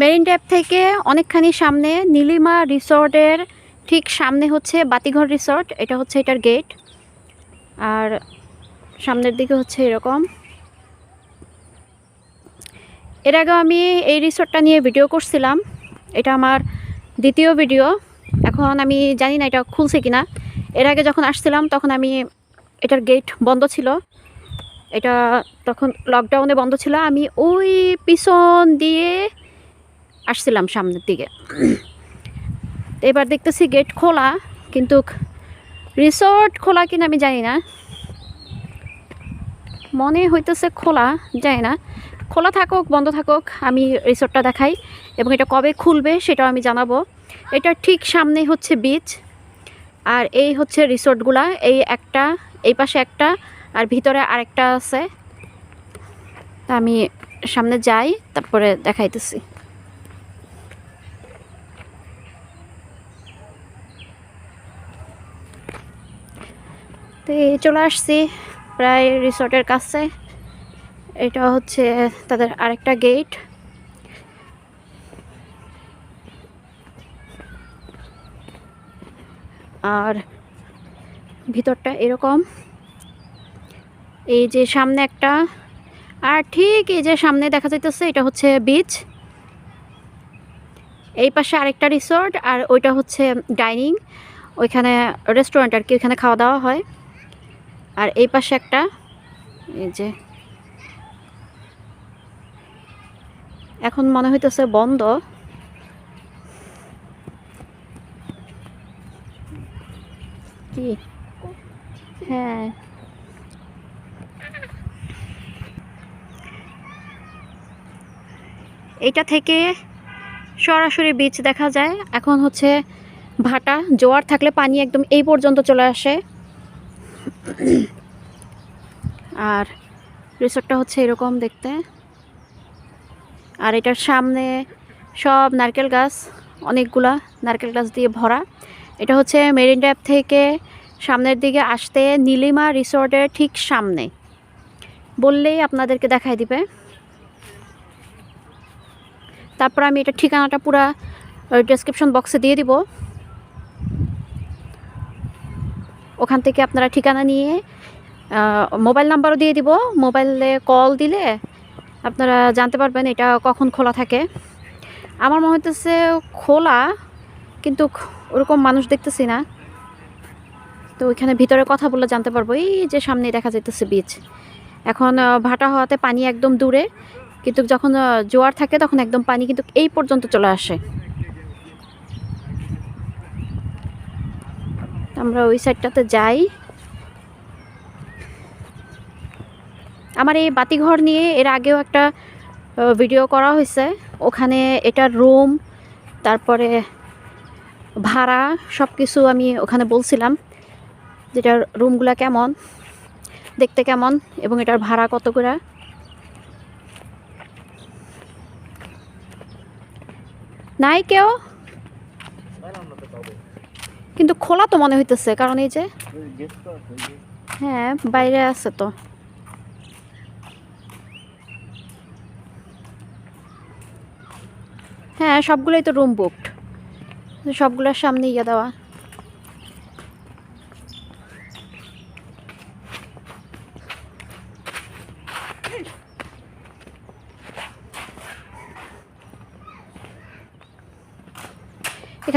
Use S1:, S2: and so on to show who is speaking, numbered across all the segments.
S1: Marine drive থেকে অনেকখানি সামনে নীলিমা রিসর্টের ঠিক সামনে হচ্ছে বাতিঘর রিসর্ট। এটা হচ্ছে এটার গেট আর সামনের দিকে হচ্ছে এরকম। এর আগে আমি এই রিসর্টটা নিয়ে ভিডিও করছিলাম। এটা আমার দ্বিতীয় ভিডিও। এখন আমি জানি না এটা খুলছে কিনা। এর আগে যখন আসছিলাম, তখন আমি এটার গেট বন্ধ ছিল। এটা তখন লকডাউনে বন্ধ ছিল। আমি ওই পিছন দিয়ে আসছিলাম সামনের দিকে। এবার দেখতেছি গেট খোলা, কিন্তু রিসর্ট খোলা কিনা আমি জানি না। মনে হইতেছে খোলা, জানি না। খোলা থাকুক, বন্ধ থাকুক, আমি রিসোর্টটা দেখাই এবং এটা কবে খুলবে সেটাও আমি জানাব। এটা ঠিক সামনে হচ্ছে বিচ আর এই হচ্ছে রিসোর্টগুলা, এই একটা, এই পাশে একটা, আর ভিতরে আরেকটা আছে। তা আমি সামনে যাই, তারপরে দেখাইতেছি। তো চলে আসছি প্রায় রিসোর্টের কাছে। এটা হচ্ছে তাদের আরেকটা গেট। আর ভিতরটা এরকম। এই যে সামনে একটা, আর ঠিক এই যে সামনে দেখা যাইতেছে এটা হচ্ছে বিচ এই পাশে আরেকটা রিসোর্ট আর ওইটা হচ্ছে ডাইনিং ওইখানে রেস্টুরেন্ট আর কি, ওইখানে খাওয়া দাওয়া হয়। আর এই পাশে একটা, এই যে। এখন মনে হইতেছে বন্ধ। কি? হ্যাঁ। এটা থেকে সরাসরি বীজ দেখা যায়। এখন হচ্ছে ভাটা, জোয়ার থাকলে পানি একদম এই পর্যন্ত চলে আসে। আর রিসোর্টটা হচ্ছে এরকম দেখতে। আর এটার সামনে সব নারকেল গাছ, অনেকগুলা নারকেল গাছ দিয়ে ভরা। এটা হচ্ছে মেরিন ড্রাইভ থেকে সামনের দিকে আসতে নীলিমা রিসোর্টের ঠিক সামনে। বললেই আপনাদেরকে দেখাই দিবে। তারপর আমি এটা ঠিকানাটা পুরা ডেসক্রিপশন বক্সে দিয়ে দিব। ওখান থেকে আপনারা ঠিকানা নিয়ে মোবাইল নাম্বারও দিয়ে দিব। মোবাইলে কল দিলে আপনারা জানতে পারবেন এটা কখন খোলা থাকে। আমার মনে হইতেছে খোলা, কিন্তু ওরকম মানুষ দেখতেছি না। তো ওইখানে ভিতরে কথা বলে জানতে পারব। এই যে সামনে দেখা যাইতেছে বিচ এখন ভাটা হওয়াতে পানি একদম দূরে, কিন্তু যখন জোয়ার থাকে তখন একদম পানি কিন্তু এই পর্যন্ত চলে আসে। আমরা ওই সাইডটাতে যাই। আমার এই বাতিঘর নিয়ে এর আগেও একটা ভিডিও করা হয়েছে। ওখানে এটার রুম তারপরে ভাড়া সব কিছু আমি ওখানে বলছিলাম যেটার রুমগুলা কেমন, দেখতে কেমন, এবং এটার ভাড়া কত করে। নাই কেউ? কিন্তু খোলা তো মনে হইতেছে, কারণ এই যে হ্যাঁ বাইরে আছে তো। হ্যাঁ সবগুলোই তো রুম বুকড সবগুলোর সামনে ইয়ে দেওয়া।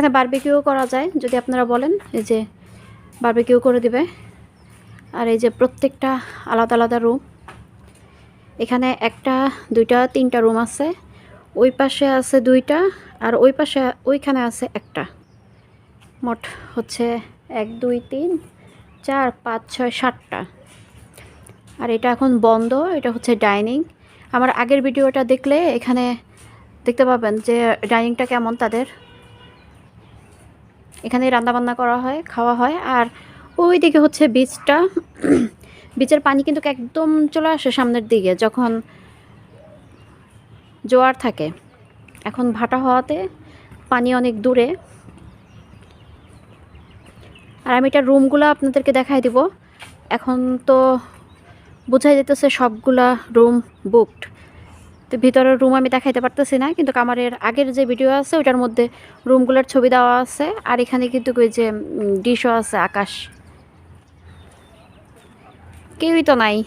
S1: এখানে বারবিকিউ করা যায়, যদি আপনারা বলেন, এই যে বারবিকিউ করে দিবে। আর এই যে প্রত্যেকটা আলাদা আলাদা রুম এখানে একটা, দুইটা, তিনটা রুম আছে। ওই পাশে আছে দুইটা, আর ওই পাশে, ওইখানে আছে একটা। মোট হচ্ছে এক, দুই, তিন, চার, পাঁচ, ছয়, সাতটা। আর এটা এখন বন্ধ, এটা হচ্ছে ডাইনিং আমার আগের ভিডিওটা দেখলে এখানে দেখতে পাবেন যে ডাইনিংটা কেমন তাদের। এখানে রান্নাবান্না করা হয়, খাওয়া হয়। আর ওই দিকে হচ্ছে বীজটা, বীজের পানি কিন্তু একদম চলে আসে সামনের দিকে যখন জোয়ার থাকে। এখন ভাটা হওয়াতে পানি অনেক দূরে। আর আমি এটা রুমগুলো আপনাদেরকে দেখাই দিব। এখন তো বোঝাই যেতেছে সবগুলা রুম বুকড তো ভিতরের রুম আমি দেখাইতে পারতেছি না কিন্তু কামারের আগের যে ভিডিও আছে ওটার মধ্যে রুমগুলোর ছবি দেওয়া আছে আর এখানে কিন্তু ওই যে ডিশও আছে আকাশ। কেউই তো নাই।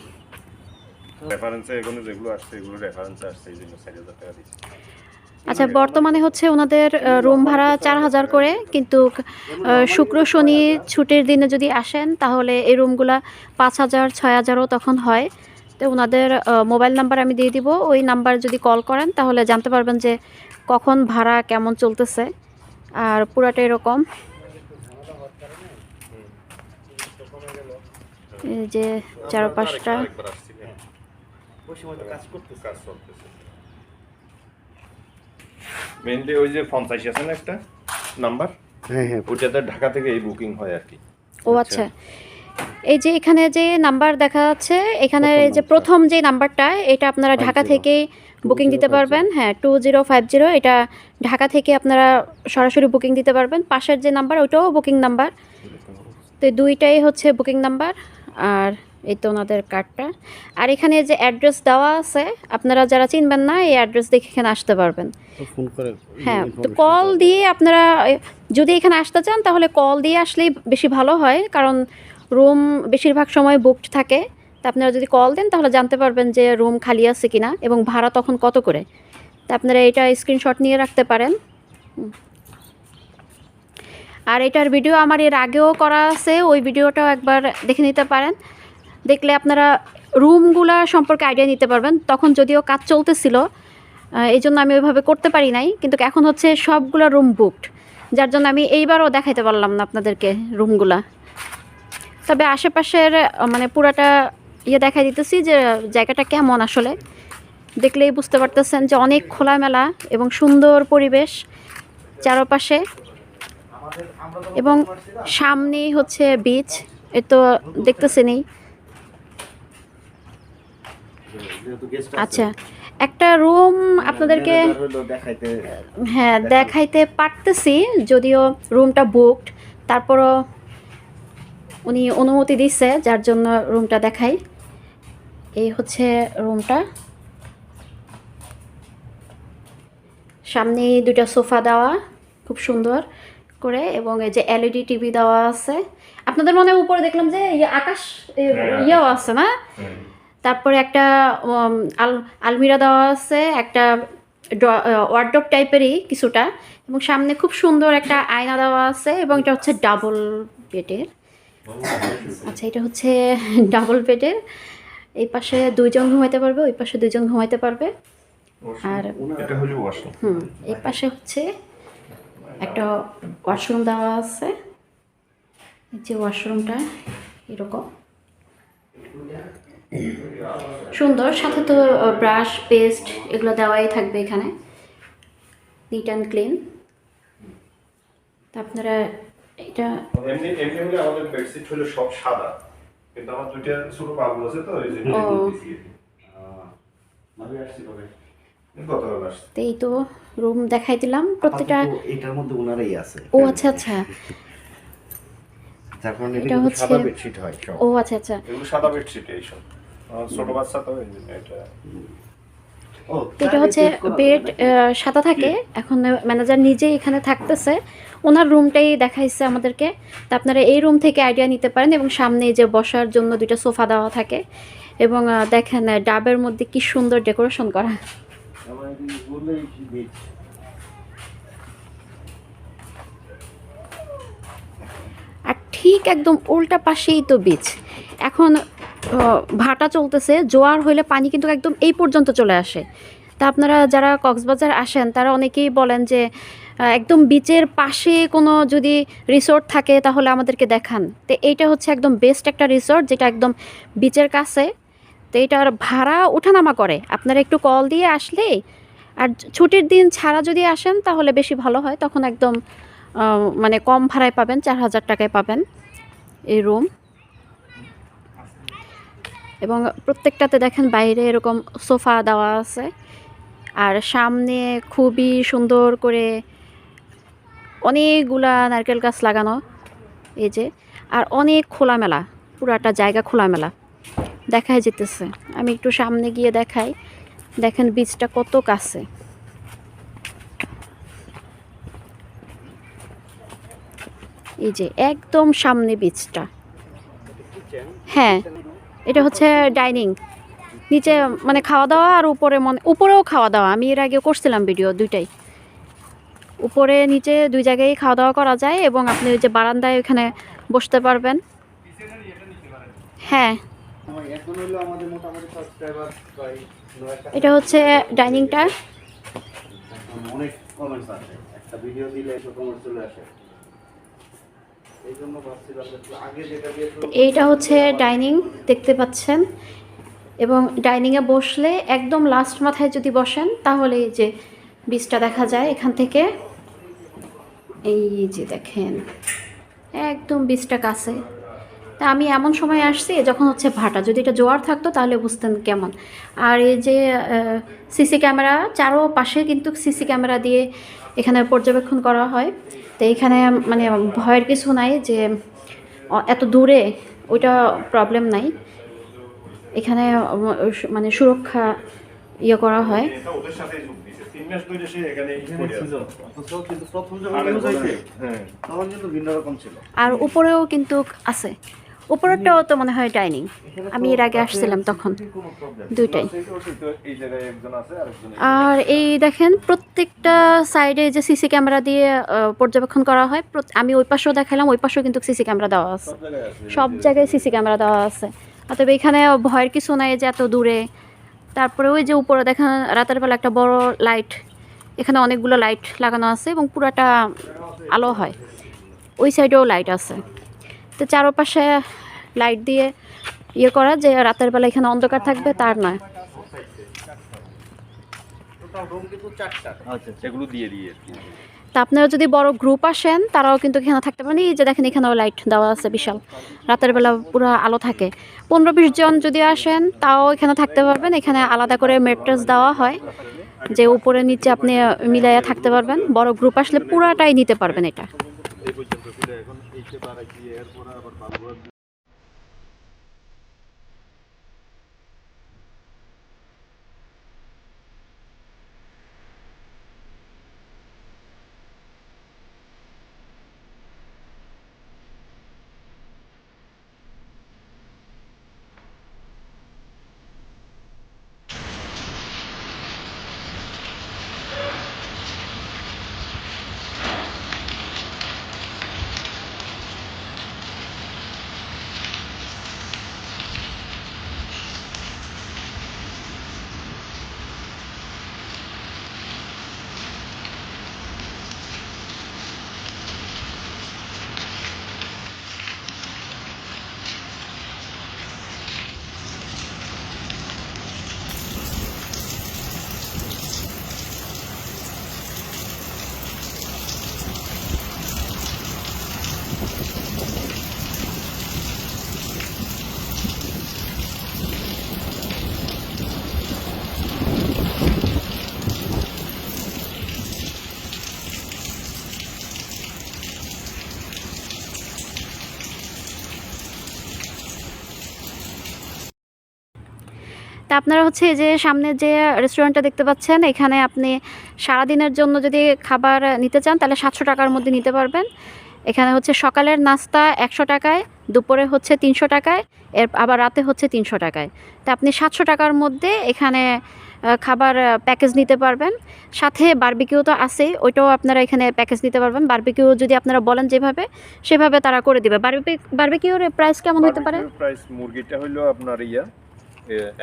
S1: আচ্ছা বর্তমানে হচ্ছে ওনাদের রুম ভাড়া চার হাজার করে কিন্তু শুক্র শনি ছুটির দিনে যদি আসেন তাহলে এই রুমগুলা পাঁচ হাজার ছয় হাজারও তখন হয়। তো ওনাদের মোবাইল নাম্বার আমি দিয়ে দিব। ওই নাম্বার যদি কল করেন তাহলে জানতে পারবেন যে কখন ভাড়া কেমন চলতেছে। আর পুরাটা এরকম। এই যে চারপাশটা।
S2: আসছি
S3: ওই সময় তো কাজ করতেছে
S2: কাজ চলতেছে মেইনলি ওই যে পঞ্চাশ আছে না একটা নাম্বার?
S3: হ্যাঁ হ্যাঁ।
S2: ওইটাতে ঢাকা থেকে এই বুকিং হয় আর কি।
S1: ও আচ্ছা। এই যে এখানে যে নাম্বার দেখা যাচ্ছে এখানে এই যে প্রথম যে নাম্বারটা এটা আপনারা ঢাকা থেকেই বুকিং দিতে পারবেন। হ্যাঁ টু জিরো ফাইভ জিরো এটা ঢাকা থেকে আপনারা সরাসরি বুকিং দিতে পারবেন। পাশের যে নাম্বার ওইটাও বুকিং নাম্বার। তো দুইটাই হচ্ছে বুকিং নাম্বার। আর এই তো ওনাদের কার্ডটা আর এখানে যে অ্যাড্রেস দেওয়া আছে আপনারা যারা চিনবেন না এই অ্যাড্রেস দেখে এখানে আসতে পারবেন। হ্যাঁ তো কল দিয়ে আপনারা যদি এখানে আসতে চান তাহলে কল দিয়ে আসলেই বেশি ভালো হয়। কারণ রুম বেশিরভাগ সময় বুকড থাকে। তা আপনারা যদি কল দেন, তাহলে জানতে পারবেন যে রুম খালি আছে কি না এবং ভাড়া তখন কত করে। তা আপনারা এটা স্ক্রিনশট নিয়ে রাখতে পারেন। আর এটার ভিডিও আমার এর আগেও করা আছে, ওই ভিডিওটাও একবার দেখে নিতে পারেন। দেখলে আপনারা রুমগুলা সম্পর্কে আইডিয়া নিতে পারবেন। তখন যদিও কাজ চলতেছিল এই জন্য আমি ওইভাবে করতে পারি নাই। কিন্তু এখন হচ্ছে সবগুলো রুম বুকড যার জন্য আমি এইবারও দেখাইতে পারলাম না আপনাদেরকে রুমগুলা তবে আশেপাশের মানে পুরাটা ইয়ে দেখাই দিতেছি যে জায়গাটা কেমন আসলে। দেখলেই বুঝতে পারতেছেন যে অনেক খোলামেলা এবং সুন্দর পরিবেশ চারপাশে। এবং সামনেই হচ্ছে বিচ এ তো দেখতেছেনই। আচ্ছা একটা রুম আপনাদেরকে হ্যাঁ দেখাইতে পারতেছি, যদিও রুমটা বুকড তারপরও উনি অনুমতি দিচ্ছে যার জন্য রুমটা দেখাই। এই হচ্ছে রুমটা। সামনে দুটা সোফা দেওয়া খুব সুন্দর করে এবং এই যে এলইডি টিভি দেওয়া আছে। আপনাদের মনে উপরে দেখলাম যে ইয়ে আকাশ ইয়েও আছে না? তারপরে একটা আল আলমিরা দেওয়া আছে একটা ওয়ার্ডপ টাইপেরই কিছুটা। এবং সামনে খুব সুন্দর একটা আয়না দেওয়া আছে এবং এটা হচ্ছে ডাবল বেডের। আচ্ছা এটা হচ্ছে ডাবল বেডের এই পাশে দুইজন ঘুমাইতে পারবে ওই পাশে দুইজন ঘুমাইতে পারবে। আর
S2: এটা হলো ওয়াশরুম।
S1: হুম এই পাশে হচ্ছে একটা ওয়াশরুম দেওয়া আছে। এই যে ওয়াশরুমটা এরকম। সুন্দর সাথে তো ব্রাশ পেস্ট এগুলো দেওয়াই থাকবে এখানে। নিট অ্যান্ড ক্লিন তা আপনারা এটা
S2: এমনি এমনি হলে আমাদের বেডশিট হলো সব সাদা। কিন্তু আমার দুইটা ছোট বাবু আছে তো এই জন্য
S1: ও।
S3: ভাবে আসছি তবে
S1: তো এই তো রুম দেখাই দিলাম। প্রত্যেকটা
S3: এটার মধ্যে ওনারাই আছে।
S1: ও আচ্ছা আচ্ছা।
S3: যার কারণে
S1: এটা
S3: সাদা বেডশিট হয়
S1: ও আচ্ছা আচ্ছা।
S2: এগুলো সাদা বেডশিট এইসব ছোট বাচ্চা তো এটা।
S1: এটা হচ্ছে বেড সাদা থাকে। এখন ম্যানেজার নিজেই এখানে থাকতেছে। ওনার রুমটাই দেখাইছে আমাদেরকে। তা আপনারা এই রুম থেকে আইডিয়া নিতে পারেন এবং সামনে যে বসার জন্য দুইটা সোফা দেওয়া থাকে। এবং দেখেন ডাবের মধ্যে কি সুন্দর ডেকোরেশন করা। আর ঠিক একদম উল্টা পাশেই তো বিচ এখন ভাটা চলতেছে, জোয়ার হইলে পানি কিন্তু একদম এই পর্যন্ত চলে আসে। তা আপনারা যারা কক্সবাজার আসেন, তারা অনেকেই বলেন যে একদম বিচের পাশে কোনো যদি রিসোর্ট থাকে, তাহলে আমাদেরকে দেখান। তো এইটা হচ্ছে একদম বেস্ট একটা রিসোর্ট যেটা একদম বিচের কাছে। তো এটার ভাড়া ওঠানামা করে। আপনারা একটু কল দিয়ে আসলে, আর ছুটির দিন ছাড়া যদি আসেন, তাহলে বেশি ভালো হয়। তখন একদম মানে কম ভাড়ায় পাবেন, চার হাজার টাকায় পাবেন এই রুম এবং প্রত্যেকটাতে দেখেন বাইরে এরকম সোফা দেওয়া আছে। আর সামনে খুবই সুন্দর করে অনেকগুলা নারকেল গাছ লাগানো। এই যে, আর অনেক খোলামেলা, পুরাটা জায়গা খোলামেলা। দেখাই যেতেছে। আমি একটু সামনে গিয়ে দেখাই। দেখেন বীজটা কত কাছে। এই যে, একদম সামনে বীজটা। হ্যাঁ। এটা হচ্ছে ডাইনিং। নিচে মানে খাওয়া দাওয়া আর উপরে মনে উপরেও খাওয়া দাওয়া আমি এর আগে করছিলাম ভিডিও দুইটাই। উপরে, নিচে দুই জায়গায় খাওয়া দাওয়া করা যায় এবং আপনি ওই যে বারান্দায় ওখানে বসতে পারবেন। হ্যাঁ। এটা হচ্ছে ডাইনিংটা।
S3: অনেক কমেন্টস আছে একটা ভিডিও দিলে চলে আসে এই জন্য ভাবছিলাম যে একটু আগে যেটা দিয়ে
S1: তো এইটা হচ্ছে ডাইনিং, দেখতে পাচ্ছেন। এবং ডাইনিংয়ে বসলে একদম লাস্ট মাথায় যদি বসেন, তাহলে এই যে বীজটা দেখা যায় এখান থেকে। এই যে দেখেন, একদম বীজটা কাছে। তা আমি এমন সময় আসছি যখন হচ্ছে ভাটা। যদি এটা জোয়ার থাকতো তাহলে বুঝতেন কেমন। আর এই যে সিসি ক্যামেরা চারো পাশে কিন্তু সিসি ক্যামেরা দিয়ে এখানে পর্যবেক্ষণ করা হয়। তো এখানে মানে ভয়ের কিছু নাই যে এত দূরে ওইটা প্রবলেম নাই। এখানে মানে সুরক্ষা ইয়ে করা হয়।
S2: হ্যাঁ।
S3: তখন কিন্তু ভিন্ন রকম ছিল
S1: আর উপরেও কিন্তু আছে। উপরেরটাও তো মনে হয় ডাইনিং। আমি এর আগে আসছিলাম তখন দুইটাই। আর এই দেখেন, প্রত্যেকটা সাইডে যে সিসি ক্যামেরা দিয়ে পর্যবেক্ষণ করা হয় আমি ওই পাশেও দেখালাম, ওই পাশেও কিন্তু সিসি ক্যামেরা দেওয়া আছে।
S2: সব জায়গায়
S1: সিসি ক্যামেরা দেওয়া আছে। অতএব এখানে ভয়ের কিছু নাই যে এত দূরে। তারপরে ওই যে উপরে দেখেন, রাতের বেলা একটা বড় লাইট এখানে অনেকগুলো লাইট লাগানো আছে এবং পুরাটা আলো হয়। ওই সাইডেও লাইট আছে। তো চারপাশে লাইট দিয়ে ইয়ে করা যে রাতের বেলা এখানে অন্ধকার থাকবে তার নয়।
S2: আচ্ছা
S1: তা আপনারা যদি বড় গ্রুপ আসেন তারাও কিন্তু এখানে থাকতে পারেন এই যে দেখেন এখানেও লাইট দেওয়া আছে বিশাল। রাতের বেলা পুরো আলো থাকে। পনেরো বিশ জন যদি আসেন তাও এখানে থাকতে পারবেন। এখানে আলাদা করে মেট্রেস দেওয়া হয় যে উপরে নিচে আপনি মিলাইয়া থাকতে পারবেন। বড় গ্রুপ আসলে পুরাটাই নিতে পারবেন এটা। তা আপনারা হচ্ছে যে সামনে যে রেস্টুরেন্টটা দেখতে পাচ্ছেন, এখানে আপনি সারাদিনের জন্য যদি খাবার নিতে চান, তাহলে সাতশো টাকার মধ্যে নিতে পারবেন। এখানে হচ্ছে সকালের নাস্তা একশো টাকায়, দুপুরে হচ্ছে তিনশো টাকায়, এর আবার রাতে হচ্ছে তিনশো টাকায়। তা আপনি সাতশো টাকার মধ্যে এখানে খাবার প্যাকেজ নিতে পারবেন। সাথে বারবিকিউ তো আছেই, ওইটাও আপনারা এখানে প্যাকেজ নিতে পারবেন। বারবিকিউ যদি আপনারা বলেন যেভাবে, সেভাবে তারা করে দিবে। বারবি বারবিকিউর প্রাইস কেমন হতে পারে?
S2: প্রাইস মুরগিটা হইল আপনার ইয়া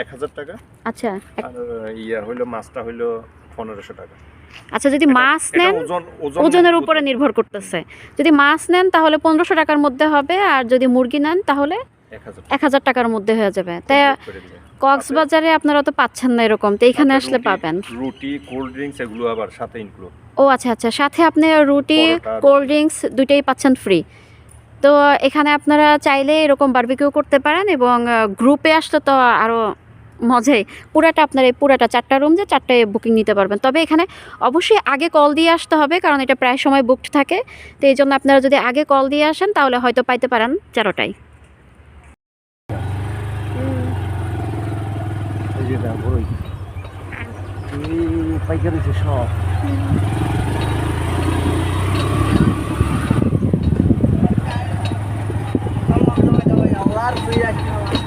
S2: এক হাজার টাকা।
S1: আচ্ছা
S2: আর ইয়া হইল মাছটা হইল পনেরোশো টাকা।
S1: আচ্ছা যদি মাছ নেন
S2: ওজন ওজন
S1: ওজনের উপরে নির্ভর করতেছে। যদি মাছ নেন তাহলে পনেরোশো টাকার মধ্যে হবে আর যদি মুরগি নেন তাহলে
S2: এক হাজার
S1: টাকার মধ্যে হয়ে যাবে। তাই কক্সবাজারে আপনারা তো পাচ্ছেন না এরকম তো এখানে আসলে পাবেন।
S2: রুটি কোল্ড ড্রিঙ্কস এগুলো আবার সাথে ইনক্লুড
S1: ও আচ্ছা আচ্ছা সাথে আপনি রুটি কোল্ড ড্রিঙ্কস দুইটাই পাচ্ছেন ফ্রি তো এখানে আপনারা চাইলে এরকম বারবিকিউ করতে পারেন এবং গ্রুপে আসলে তো আরও মজাই পুরাটা আপনার এই পুরাটা চারটা রুম যে চারটায় বুকিং নিতে পারবেন। তবে এখানে অবশ্যই আগে কল দিয়ে আসতে হবে কারণ এটা প্রায় সময় বুকড থাকে। তো এই জন্য আপনারা যদি আগে কল দিয়ে আসেন তাহলে হয়তো পাইতে পারেন তেরোটায়
S3: এই যে
S4: claro, fui aqui no. É.